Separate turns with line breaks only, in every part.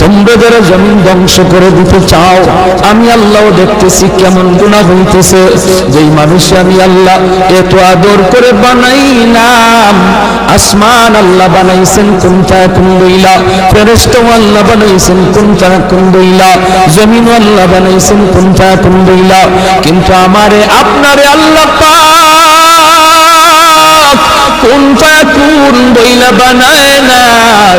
তোমরা যারা জমিন ধ্বংস করে দিতে চাও, আমি আল্লাহ দেখতেছি কেমন গুণা হইতেছে। যেই মানুষ আমি আল্লাহ এত আদর করে বানাইলাম, আসমান আল্লাহ বানাইছেন কোনটা কুন্দইলা ফেরেস্ত আল্লাহ বানাইছেন কোনটা কুন্দইলা জমিন আল্লাহ বানাইছেন কোনটা কুন্দইলা কিন্তু আমারে, আপনারে আল্লাহ পাক কোন কোন বইলা বানায় নাই।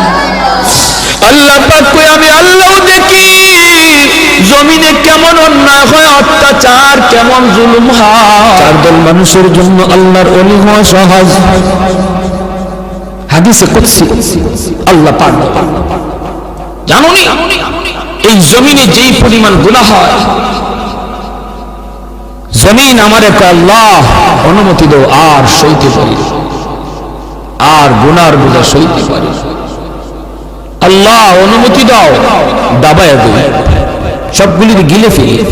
আল্লাহ পাক কই, আমি আল্লাহ দেখি। জমিনে কেমন অন্যায় হয়, অত্যাচার, কেমন জুলুম হয়। চার দল মানুষের জন্য আল্লাহর অলি হওয়া সহজ। হাদিসে কুদসি, আল্লাহ পাক। জানোনি? এই জমিনে যেই পরিমাণ গুনাহ হয়, জমিন আমার একটা আল্লাহ, অনুমতি দাও, আর সইতে পারি। আর গুনার বোঝা সইতে পারি। না। আল্লাহ, অনুমতি দাও। দাবায় দেই। সবগুলি গিলে ফেলি।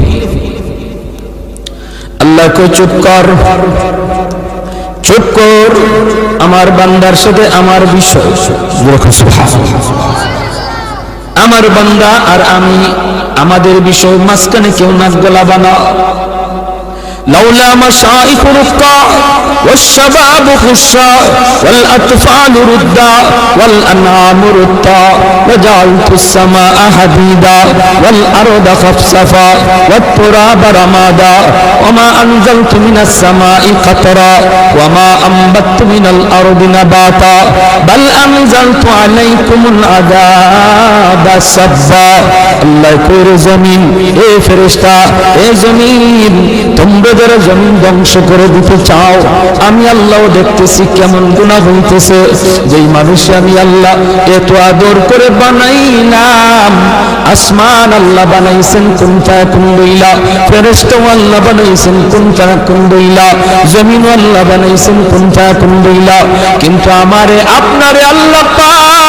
আল্লাহ কই চুপ কর। চুপ কর। আমার বান্দার সাথে আমার বিষয়। আমার বান্দা আর আমি, আমাদের বিষয় মাঝখানে কেউ নাক গলা বানা لولا مشائخ رفقاء والشباب خشاء والأطفال رداء والأنعام رتاء وجعلت السماء حديدا والأرض خفصفا والتراب رمادا وما أنزلت من السماء قطرا وما أنبت من الأرض نباتا بل أنزلت عليكم العذاب سبا الله كور زمین اي فرشتا اي زمین تم যারা জমিন ধ্বংস করে দিতে চাও। আমি আল্লাহ দেখতেছি কেমন গুণা হইতেছে। যেই মানুষ আমি আল্লাহ এত আদর করে বানাইলাম, আসমান আল্লাহ বানাইছেন ফেরেস্ত আল্লাহ বানাইছেন কোনটা কুন্দইলা জমিন আল্লাহ বানাইছেন কিন্তু আমারে, আপনারে আল্লাহ পাক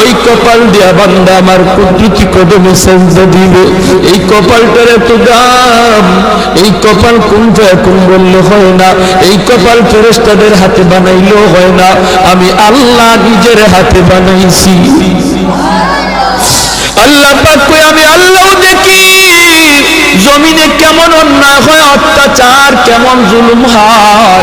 ওই কপাল দিয়া বান্দা আমার কদমে সেজদা দিবে। এই কপালটার এত দাম, এই কপাল বললে হয় না, এই কপাল ফেরেস্তাদের হাতে বানাইলেও হয় না। আমি আল্লাহ নিজের হাতে বানাইছি। আল্লাহ পাক কই, আমি আল্লাহ দেখি। জমিনে কেমন অন্যায় হয়, অত্যাচার, কেমন জুলুম হয়।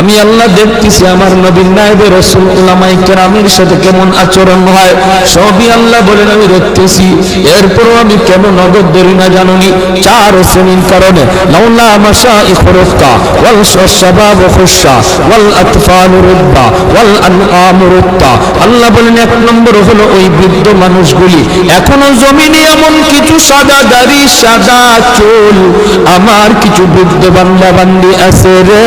আমি আল্লাহ দেখতেছি আমার নবীন নাইবে রসুল উলামাই কেরামের সাথে কেমন আচরণ হয়, সবই আল্লাহ বলেন, আমি দেখতেছি। এরপরও আমি কেন নগদ ধরি না জানুনি। চার শ্রেণির কারণে, লাউলা ওয়াল খুশা, ওয়াল আতফাল ওয়াল আনআম আল্লাহ বলেন, এক নম্বর হলো ওই বৃদ্ধ মানুষগুলি, এখনও জমিনে এমন কিছু সাদা দাড়ি সাদা চুল, আমার কিছু বৃদ্ধ বান্দা বান্দি আছে রে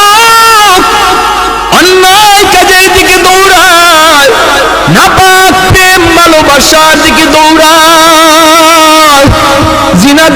ভালোবাসার দিকে দৌড়ায়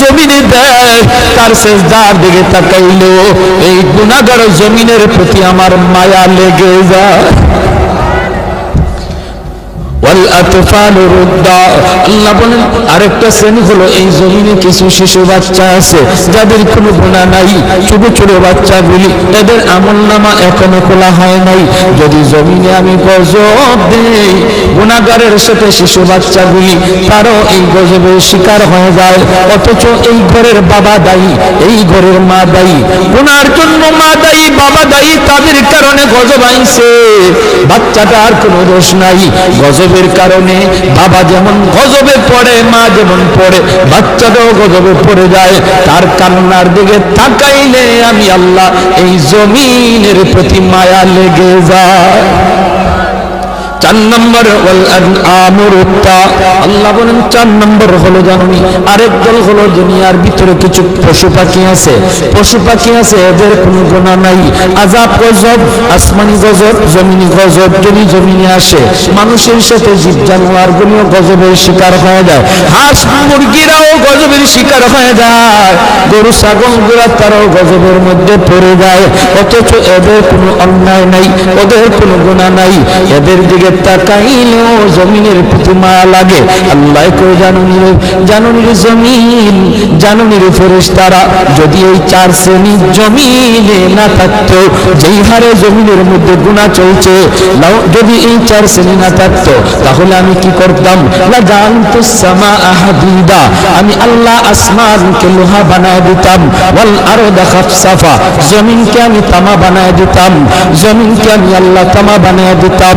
জমিনে দেয় তার শেষদার দিকে তাকাইলো এই গুণাগার জমিনের প্রতি আমার মায়া লেগে যায়। আল্লাহ বলেন, আরেকটা শ্রেণি হলো এই জমিনে কিছু শিশু বাচ্চা আছে, যাদের কোনো গুণা নাই, ছোট ছোট বাচ্চাগুলি নামা এখনও খোলা হয় নাই। যদি জমিনে আমি গজব দেই সাথে শিশু বাচ্চাগুলি, তারও এই গজবের শিকার হয়ে যায়। অথচ এই ঘরের বাবা দায়ী, এই ঘরের মা দায়ী। গুনার জন্য মা দায়ী, বাবা দায়ী, তাদের কারণে গজব আইছে। বাচ্চাটার কোনো দোষ নাই। গজবের কারণে বাবা যেমন গজবে পড়ে, মা যেমন পড়ে, বাচ্চাটাও গজবে পড়ে যায়। তার কান্নার দিকে তাকাইলে আমি আল্লাহ এই জমিনের প্রতি মায়া লেগে যায়। মানুষের সাথে জীব জানোয়ার গুলিও গজবের শিকার হয়ে যায়। হাঁস, মুরগিরাও গজবের শিকার হয়ে যায়। গরু, ছাগলগুলা তারাও গজবের মধ্যে পড়ে যায়। অথচ এদের কোনো অন্যায় নাই, ওদের কোনো গুণা নাই। এদের দিকে তাকাইলেও জমিনের লাগে। আল্লাহ করে জানুনির জানুনির জমিন, জানুনির যদি এই চার শ্রেণি জমিনে না থাকতো, যেই হারে জমিনের মধ্যে গুণা চলছে যদি এই চার শ্রেণি না তাহলে আমি কি করতাম? আমি আল্লাহ আসমানকে লোহা বানায় দিতাম, ওয়াল আরদা খাফসাফা, জমিনকে আমি তামা বানায় দিতাম, জমিনকে আমি আল্লাহ তামা বানায় দিতাম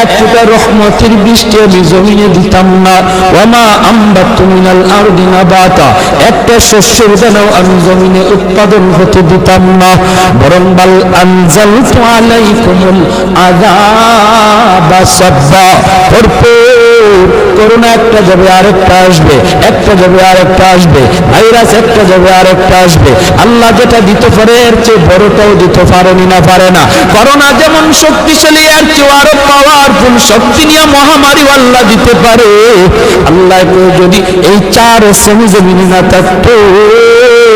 এক ফুটা রহমতের বৃষ্টি আমি জমিনে দিতাম না। ওমা আম্বা তুমিনাল আর দিনা বাতা একটা শস্যের দানাও আমি জমিনে উৎপাদন হতে দিতাম না। বরং বাল আনজাল আলাইকুমুল আযাবা সাব্বা। ভরপুর করোনা একটা যাবে, আরেকটা আসবে, একটা যাবে, আরেকটা আসবে, ভাইরাস একটা যাবে, আরেকটা আসবে। আল্লাহ যেটা দিতে পারে, এর চেয়ে বড়টাও দিতে না, পারে না। করোনা যেমন শক্তিশালী, এর চেয়ে আরও পাওয়ারফুল শক্তি নিয়ে মহামারী আল্লাহ দিতে পারে। আল্লাহ যদি এই চার শ্রেণি জমিনে না থাকতো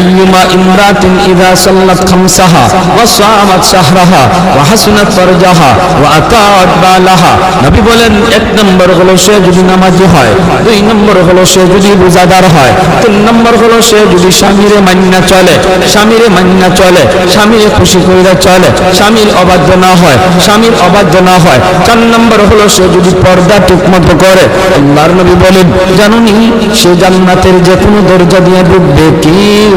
أيما امرأة إذا صلت خمسها وصامت شهرها وحسنت فرجها وأطاعت بالها নবী বলেন এক নম্বর হলো সে যদি নামাজি হয় দুই নম্বর হলো সে যদি রোজাদার হয় তিন নম্বর হলো সে যদি স্বামীরে মান্না চলে স্বামীরে মান্না চলে স্বামীরে খুশি কইরা চলে স্বামীর অবাধ্য না হয় স্বামীর অবাধ্য না হয় চার নম্বর হলো সে যদি পর্দা ঠিকমতো করে আল্লাহর নবী বলেন জানুনি সে জান্নাতের যে কোনো দরজা দিয়ে ঢুকবে কেউ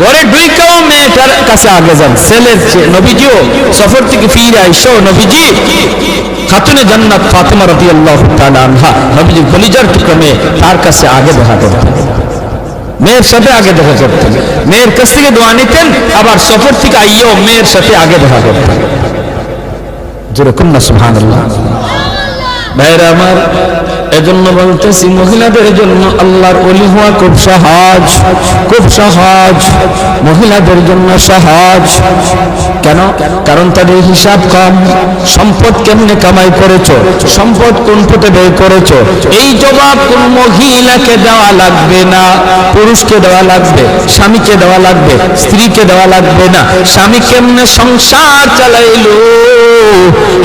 ঘরে ঢুইকাও মেয়েটার কাছে আগে যান ছেলের চেয়ে নবীজিও সফর থেকে ফিরে আইসো নবীজি খাতুনে জান্নাত ফাতেমা রাদিয়াল্লাহু তাআলা আনহা নবীজির কলিজার টুকরা মেয়ে তার কাছে আগে দেখা করতেন মেয়ের সাথে আগে দেখা করতেন মেয়ের কাছ থেকে দোয়া নিতেন আবার সফর থেকে আইয়েও মেয়ের সাথে আগে দেখা করতেন যেরকম না সুবহানাল্লাহ ভাইরা আমার এজন্য বলতেছি, মহিলাদের জন্য আল্লাহর অলি হওয়া খুব সহজ। খুব সহজ। মহিলাদের জন্য সহজ। কেন? কারণ তাদের হিসাব কম। সম্পদ কেমনে কামাই করেছ? সম্পদ কোন পথে ব্যয় করেছ? এই জবাব কোন মহিলাকে দেওয়া লাগবে না। পুরুষকে দেওয়া লাগবে, স্বামীকে দেওয়া লাগবে, স্ত্রীকে দেওয়া লাগবে না। স্বামী কেমনে সংসার চালাইলো?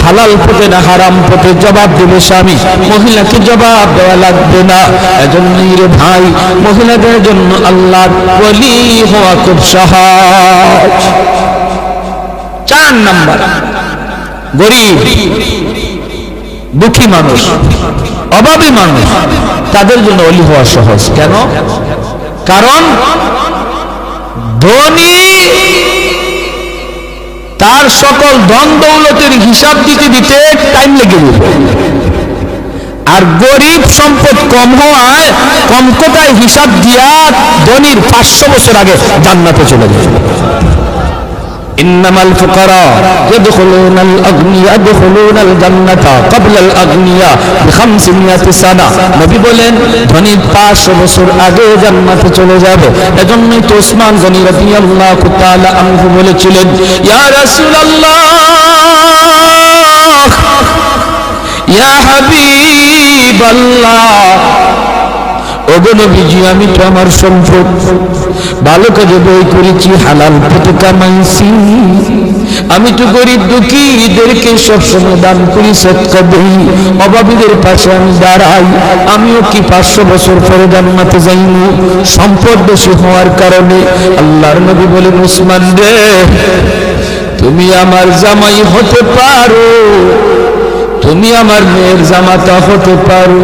হালাল পথে না, হারাম পথে জবাব দেবে স্বামী। মহিলাকে জবাব দেওয়া লাগবে না। এজন্যই রে ভাই, মহিলাদের জন্য আল্লাহ বলি হওয়া খুব সহজ। চার নাম্বার, গরিব, দুঃখী মানুষ, অভাবী মানুষ, তাদের জন্য অলি হওয়া সহজ। কেন? কারণ ধনী তার সকল ধন দৌলতের হিসাব দিতে দিতে টাইম লেগে যাবে। আর গরিব সম্পদ কম হওয়ায়, কম কোথায় হিসাব দিয়া ধনির পাঁচশো বছর আগে জান্নাতে চলে যাবে। إنما الفقراء يدخلون الأغنياء يدخلون الجنة قبل الأغنياء بخمسمائة سنة নবী বলেন ধনী পাঁচশো বছর আগে জান্নাতে চলে যাবে এজন্যই তো ওসমান গনি রাদিয়াল্লাহু তাআলা আনহু বলেছিলেন ইয়া রাসূলুল্লাহ ইয়া হাবিবাল্লাহ ওগো নবীজি, আমি তো আমার সম্পদ। ভালো কাজে বই করেছি, হালাল পথে কামাইছি। আমি তো গরিব দুঃখীদেরকে সবসময় দান করি, সৎকা দেই। অভাবীদের পাশে আমি দাঁড়াই, আমিও কি পাঁচশো বছর পরে জান্নাতে যাইনি? সম্পদ বেশি হওয়ার কারণে আল্লাহর নবী বলেন উসমান রে, তুমি আমার জামাই হতে পারো। তুমি আমার মেয়ের জামাতা হতে পারো।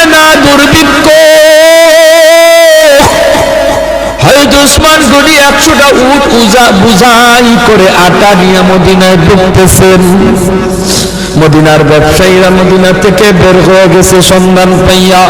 দুর্ভিক্ষ। বুঝাই করে আটা মদিনার ব্যবসায়ীরা মদিনা থেকে বের হয়ে গেছে সন্ধান পাইয়া।